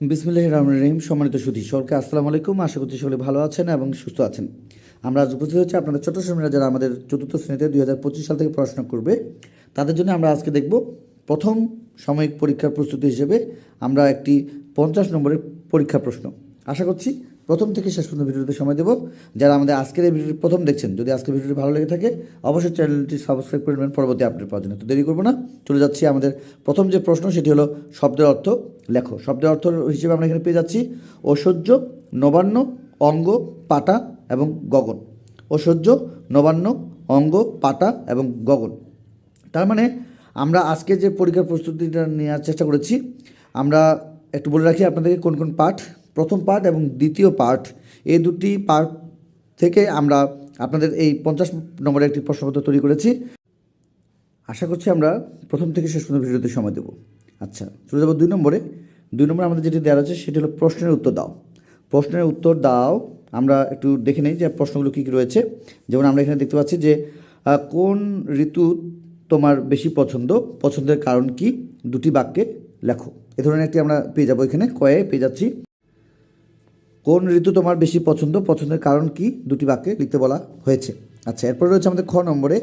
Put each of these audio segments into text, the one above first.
বিসমিল্লাহ রহমান রহিম, সম্মানিত সুধী সকলকে আসসালামু আলাইকুম। আশা করছি সকলে ভালো আছেন এবং সুস্থ আছেন। আমরা আজ উপস্থিত হচ্ছে আপনাদের ছোট শ্রেণীরা যারা আমাদের চতুর্থ শ্রেণীতে দুই হাজার পঁচিশ সাল থেকে পড়াশোনা করবে, তাদের জন্য আমরা আজকে দেখব প্রথম সাময়িক পরীক্ষার প্রস্তুতি হিসেবে আমরা একটি পঞ্চাশ নম্বরের পরীক্ষা প্রশ্ন। আশা করছি প্রথম থেকে শেষ পর্যন্ত ভিডিওতে সময় দেবো। যারা আমাদের আজকের এই ভিডিওটি প্রথম দেখছেন, যদি আজকের ভিডিওটি ভালো লেগে থাকে, অবশ্যই চ্যানেলটি সাবস্ক্রাইব করে নেবেন। পরবর্তী আপডেট পাওয়ার জন্য। তো দেরি করব না, চলে যাচ্ছি আমাদের প্রথম যে প্রশ্ন, সেটি হলো শব্দের অর্থ লেখো, শব্দের অর্থ হিসেবে আমরা এখানে পেয়ে যাচ্ছি ঐশ্বর্য নবান্ন অঙ্গ পাটা এবং গগন। ঐশ্বর্য নবান্ন অঙ্গ পাটা এবং গগন। তার মানে আমরা আজকে যে পরীক্ষার প্রস্তুতিটা নেওয়ার চেষ্টা করেছি, আমরা একটু বলে রাখি আপনাদেরকে কোন কোন পাঠ। প্রথম পার্ট এবং দ্বিতীয় পার্ট এই দুটি পার্ট থেকে আমরা আপনাদের এই পঞ্চাশ নম্বরের একটি প্রশ্নপত্র তৈরি করেছি। আশা করছি আমরা প্রথম থেকে শেষ পর্যন্ত ভিডিওতে সময় দেবো। আচ্ছা চলে যাব দুই নম্বরে। দুই নম্বরে আমাদের যেটি দেওয়া আছে, সেটি হলো প্রশ্নের উত্তর দাও। প্রশ্নের উত্তর দাও, আমরা একটু দেখে নিই যে প্রশ্নগুলো কী কী রয়েছে। যেমন আমরা এখানে দেখতে পাচ্ছি যে কোন ঋতু তোমার বেশি পছন্দ? পছন্দের কারণ কি? দুটি বাক্যে লেখো। এ ধরনের একটি আমরা পেয়ে যাব এখানে, কয়ে পেয়ে যাচ্ছি। কোন ঋতু তোমার বেশি পছন্দ? পছন্দের কারণ কি? দুটি বাক্যে লিখতে বলা হয়েছে। আচ্ছা এরপর রয়েছে আমাদের খ নম্বরে।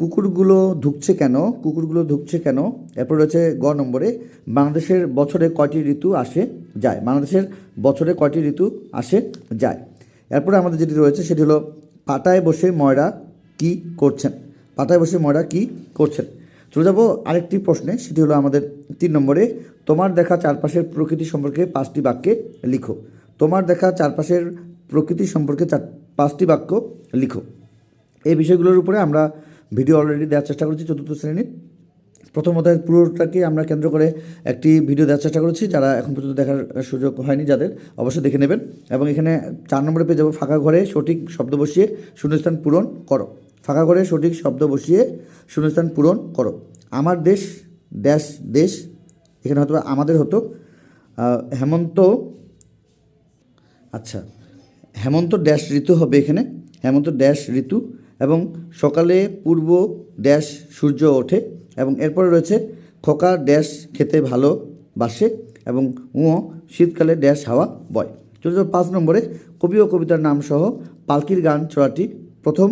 কুকুরগুলো ধুকছে কেন? কুকুরগুলো ধুকছে কেন? এরপর রয়েছে গ নম্বরে, বাংলাদেশের বছরে কয়টি ঋতু আসে যায়? বাংলাদেশের বছরে কয়টি ঋতু আসে যায়? এরপরে আমাদের যেটি রয়েছে সেটি হলো, পাতায় বসে ময়রা কি করছেন? পাতায় বসে ময়রা কি করছেন? চলে যাব আরেকটি প্রশ্নে, সেটি হলো আমাদের তিন নম্বরে, তোমার দেখা চারপাশের প্রকৃতি সম্পর্কে পাঁচটি বাক্যে লিখো। তোমার দেখা চারপাশের প্রকৃতি সম্পর্কে চার, পাঁচটি বাক্য লিখো। এই বিষয়গুলোর উপরে আমরা ভিডিও অলরেডি দেওয়ার চেষ্টা করেছি চতুর্থ শ্রেণির। প্রথম অধ্যায়ের পুরোটাকে আমরা কেন্দ্র করে একটি ভিডিও দেওয়ার চেষ্টা করেছি, যারা এখন পর্যন্ত দেখার সুযোগ হয়নি যাদের, অবশ্যই দেখে নেবেন। এবং এখানে চার নম্বরে পেয়ে যাব, ফাঁকা ঘরে সঠিক শব্দ বসিয়ে শূন্যস্থান পূরণ করো। ফাঁকা ঘরে সঠিক শব্দ বসিয়ে শূন্যস্থান পূরণ করো। আমার দেশ ড্যাশ দেশ, এখানে হয়তো আমাদের হতো। হেমন্ত আচ্ছা হেমন্ত ড্যাশ ঋতু হবে এখানে। হেমন্ত ড্যাশ ঋতু এবং সকালে পূর্ব ড্যাশ সূর্য ওঠে এবং এরপরে রয়েছে খোকা ড্যাশ খেতে ভালোবাসে এবং উঁ শীতকালে ড্যাশ হাওয়া বয়। যাব পাঁচ নম্বরে কবি ও কবিতার নাম সহ পালকির গান ছড়াটি প্রথম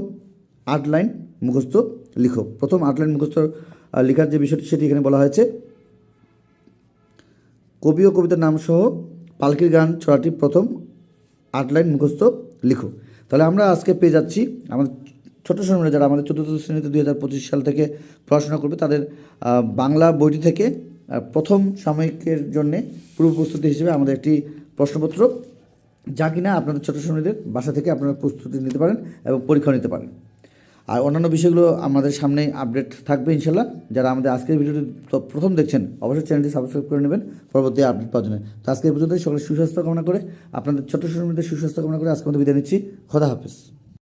আট লাইন মুখস্থ লিখো। প্রথম আট লাইন মুখস্থ লেখার যে বিষয়টি সেটি এখানে বলা হয়েছে। কবি ও কবিতার নাম সহ পালকির গান ছড়াটি প্রথম আট লাইন মুখস্থ লিখো। তাহলে আমরা আজকে পেয়ে যাচ্ছি আমাদের ছোটো শ্রেণীরা যারা আমাদের চতুর্থ শ্রেণীতে দুই হাজার পঁচিশ সাল থেকে পড়াশোনা করবে, তাদের বাংলা বইটি থেকে প্রথম সাময়িকের জন্যে পূর্ব প্রস্তুতি হিসেবে আমাদের একটি প্রশ্নপত্র। যা কিনা আপনাদের ছোটো শ্রেণীদের বাসা থেকে আপনারা প্রস্তুতি নিতে পারেন এবং পরীক্ষা নিতে পারেন। আর অন্যান্য বিষয়গুলো আমাদের সামনে আপডেট থাকবে ইনশাল্লাহ। যারা আমাদের আজকের ভিডিওটি প্রথম দেখছেন, অবশ্যই চ্যানেলটি সাবস্ক্রাইব করে নেবেন, পরবর্তী আপডেট পাওয়ার জন্য। তো আজকে পর্যন্ত সকলের সুস্বাস্থ্য কামনা করে, আপনাদের ছোট শ্রেণীদের সুস্বাস্থ্য কামনা করে আজকে আমাদের বিদায় নিচ্ছি। খোদা হাফিজ।